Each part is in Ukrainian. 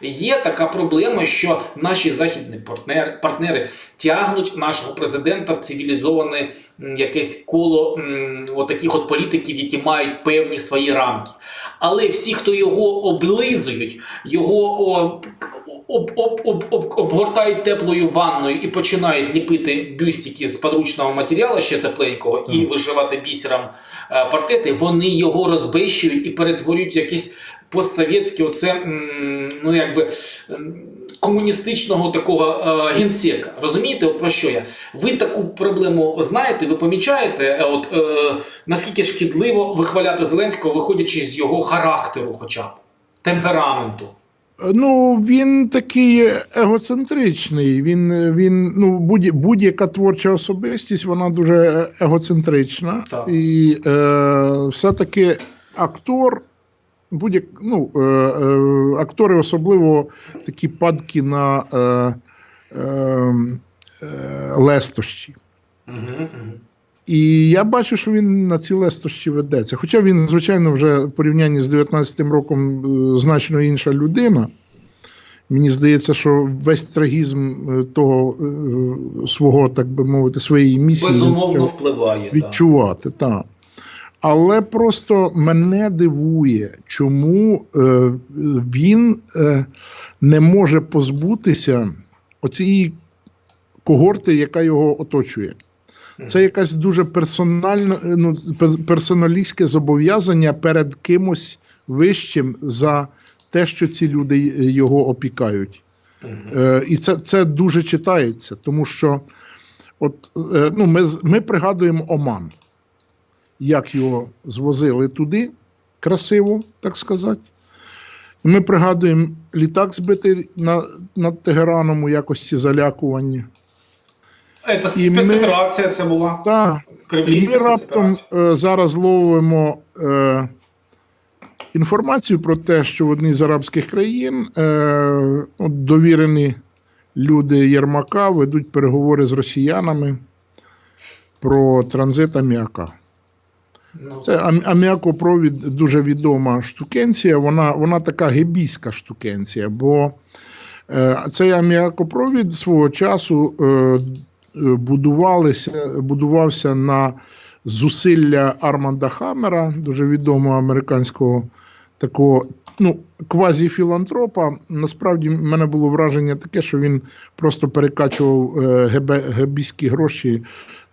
Є така проблема, що наші західні партнери, партнери тягнуть нашого президента в цивілізоване якесь коло м, отаких от політиків, які мають певні свої рамки. Але всі, хто його облизують, його о, об, об, об, об, обгортають теплою ванною і починають ліпити бюстики з подручного матеріалу ще тепленького і вишивати бісером е, портрети, вони його розбещують і перетворюють в якісь постсовєтське, оце ну якби. Комуністичного такого е, генсека. Розумієте, от про що я? Ви таку проблему знаєте, ви помічаєте, е, от е, наскільки шкідливо вихваляти Зеленського, виходячи з його характеру, хоча б темпераменту. Ну, він такий егоцентричний. Він, він ну, будь, будь-яка творча особистість, вона дуже егоцентрична. Так. І е, все-таки актор, будь-як, ну, е, е, актори особливо такі падки на е, е, е, лестощі. Угу, І я бачу, що він на ці лестощі ведеться. Хоча він, звичайно, вже в порівнянні з 19-м роком е, значно інша людина. Мені здається, що весь трагізм е, того свого, так би мовити, своєї місії Безумовно впливає. відчувати. Так. Але просто мене дивує, чому е, він е, не може позбутися оцієї когорти, яка його оточує. Це якась дуже персональна, ну, персоналістське зобов'язання перед кимось вищим за те, що ці люди його опікають. Е, і це, це дуже читається, тому що от, е, ну, ми, ми пригадуємо Оман, як його звозили туди, красиво, так сказати. Ми пригадуємо літак збитий на, над Тегераном у якості залякування. Це І ми- це була. Так, і ми раптом е, зараз ловимо е, інформацію про те, що в одній з арабських країн е, от довірені люди Єрмака ведуть переговори з росіянами про транзит аміака. Ну, Це аміакопровід дуже відома штукенція, вона, вона така гебійська штукенція, бо е, цей аміакопровід свого часу е, будувалися, будувався на зусилля Арманда Хаммера, дуже відомого американського такого ну, квазіфілантропа. Насправді, в мене було враження таке, що він просто перекачував е, гебійські гроші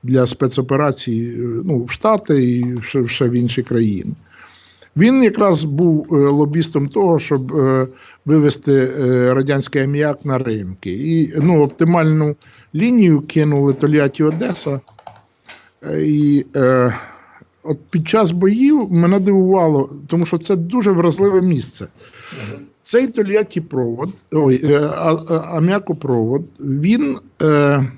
для спецоперацій е, ну, в Штати і ще, ще в інші країни. Він якраз був е, лобістом того, щоб е, вивести радянський аміак на ринки. І ну, оптимальну лінію кинули Тольятті Одеса. І е, от під час боїв мене дивувало, тому що це дуже вразливе місце. Цей Тольятті провод, ой, а- а- аміакопровод, він е,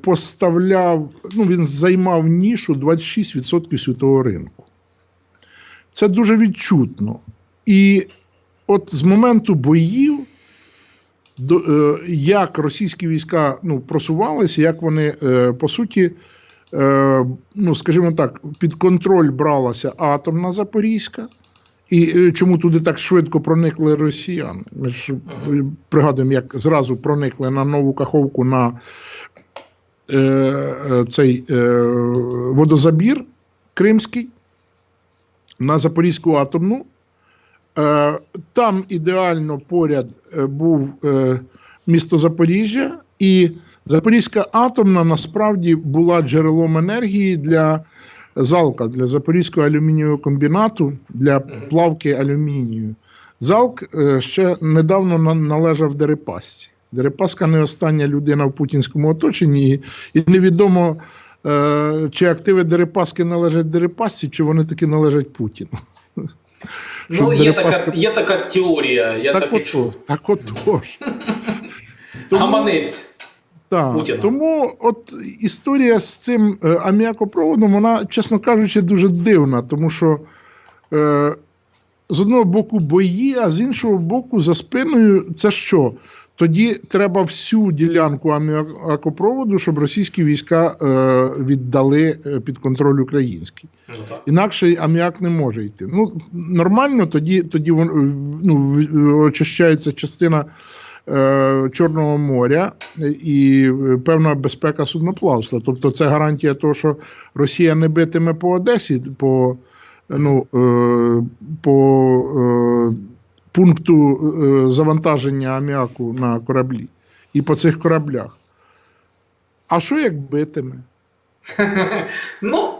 поставляв, ну, він займав нішу 26% світового ринку. Це дуже відчутно. І от з моменту боїв, до, е, як російські війська ну, просувалися, як вони, е, по суті, е, ну, скажімо так, під контроль бралася атомна Запорізька. І е, чому туди так швидко проникли росіяни? Ми ж е, пригадуємо, як зразу проникли на нову каховку на е, е, цей е, водозабір Кримський, на Запорізьку атомну. Е, там ідеально поряд е, був е, місто Запоріжжя, і Запорізька атомна насправді була джерелом енергії для залка, для Запорізького алюмінієвого комбінату, для плавки алюмінію. Залк е, ще недавно на- належав Дерипасці. Дерипаска не остання людина в путінському оточенні, і, і невідомо, е, чи активи Дерипаски належать Дерипасці, чи вони таки належать Путіну. Ну, є Дерипаска- така, є така теорія, я так от, чув. так отож. Тому- Гаманець. так. Тому от історія з цим е, аміакопроводом, вона, чесно кажучи, дуже дивна, тому що е, з одного боку бої, а з іншого боку, за спиною це що? Тоді треба всю ділянку аміакопроводу, щоб російські війська е, віддали е, під контроль український. Ну. Інакше аміак не може йти. Ну, нормально, тоді, тоді вон, ну, очищається частина е, Чорного моря і певна безпека судноплавства. Тобто це гарантія того, що Росія не битиме по Одесі, по, ну, е, по е, пункту е, завантаження аміаку на кораблі і по цих кораблях. А що як битиме? Ну,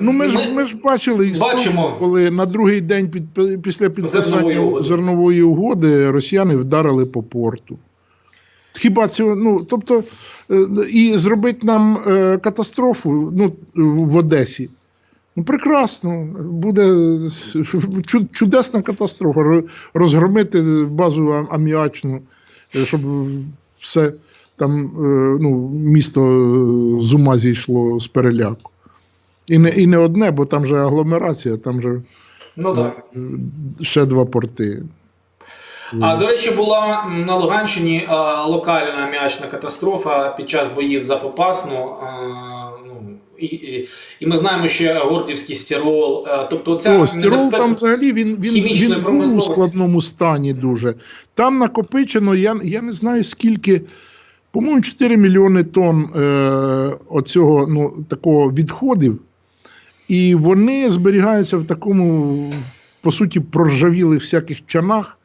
Ну, ми, ж, ми ж бачили історію, Бачимо. коли на другий день під, після підписання Зернової зернової угоди росіяни вдарили по порту. Хіба цього, ну, тобто, е, і зробити нам е, катастрофу ну, в Одесі. Ну, прекрасно, буде чудесна катастрофа. Розгромити базу аміачну, е, щоб все там е, ну, місто е, з ума зійшло з переляку. І не, і не одне, бо там же агломерація, там же ну так. ще два порти. А до речі, була на Луганщині локальна м'ячна катастрофа під час боїв за Попасну. І, і, і ми знаємо, що Гордівський стірол. е, тобто ця О, стірол небезпека- там взагалі він, він, він був у складному стані дуже. Там накопичено, я, я не знаю скільки, по-моєму, 4 мільйони тонн е, оцього ну, такого відходів. І вони зберігаються в такому, по суті, проржавілих всяких чанах.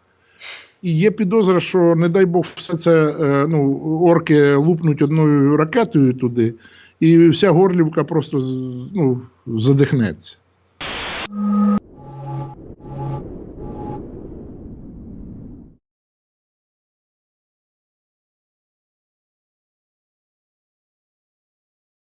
І є підозра, що, не дай Бог, все це е, ну, орки лупнуть одною ракетою туди, і вся горлівка просто ну, задихнеться.